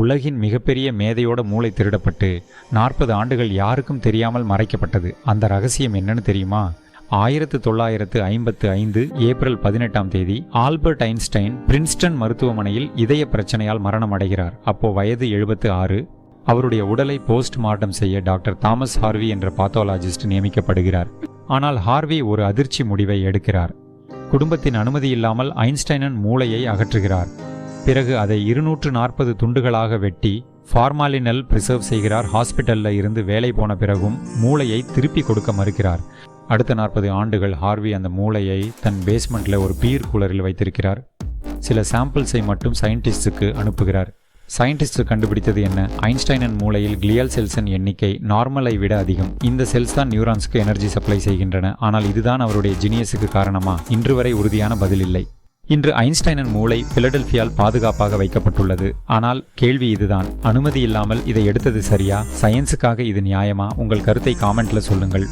உலகின் மிகப்பெரிய மேதையோட மூளை திருடப்பட்டு நாற்பது ஆண்டுகள் யாருக்கும் தெரியாமல் மறைக்கப்பட்டது. அந்த ரகசியம் என்னன்னு தெரியுமா? ஆயிரத்து தொள்ளாயிரத்து ஐம்பத்து ஐந்து ஏப்ரல் பதினெட்டாம் தேதி ஆல்பர்ட் ஐன்ஸ்டைன் பிரின்ஸ்டன் மருத்துவமனையில் இதய பிரச்சனையால் மரணம் அடைகிறார். அப்போ வயது எழுபத்து ஆறு. அவருடைய உடலை போஸ்ட் மார்ட்டம் செய்ய டாக்டர் தாமஸ் ஹார்வி என்ற பாத்தோலாஜிஸ்ட் நியமிக்கப்படுகிறார். ஆனால் ஹார்வி ஒரு அதிர்ச்சி முடிவை எடுக்கிறார். குடும்பத்தின் அனுமதி இல்லாமல் ஐன்ஸ்டைனன் மூளையை அகற்றுகிறார். பிறகு அதை இருநூற்று நாற்பது துண்டுகளாக வெட்டி ஃபார்மாலினல் பிரிசர்வ் செய்கிறார். ஹாஸ்பிட்டலில் இருந்து வேலை போன பிறகும் மூளையை திருப்பி கொடுக்க மறுக்கிறார். அடுத்த நாற்பது ஆண்டுகள் ஹார்வி அந்த மூளையை தன் பேஸ்மெண்ட்டில் ஒரு பீர் கூலரில் வைத்திருக்கிறார். சில சாம்பிள்ஸை மட்டும் சயின்டிஸ்டுக்கு அனுப்புகிறார். சயின்டிஸ்ட் கண்டுபிடித்தது என்ன? ஐன்ஸ்டைனன் மூளையில் கிளியல் செல்ஸின் எண்ணிக்கை நார்மலை விட அதிகம். இந்த செல்ஸ் தான் நியூரான்ஸ்க்கு எனர்ஜி சப்ளை செய்கின்றன. ஆனால் இதுதான் அவருடைய ஜீனியஸுக்கு காரணமா? இன்று வரை உறுதியான பதில் இல்லை. இன்று ஐன்ஸ்டைனின் மூளை பிலடெல்பியால் பாதுகாப்பாக வைக்கப்பட்டுள்ளது. ஆனால் கேள்வி இதுதான். அனுமதி இல்லாமல் இதை எடுத்தது சரியா? சயின்ஸுக்காக இது நியாயமா? உங்கள் கருத்தை காமெண்ட்ல சொல்லுங்கள்.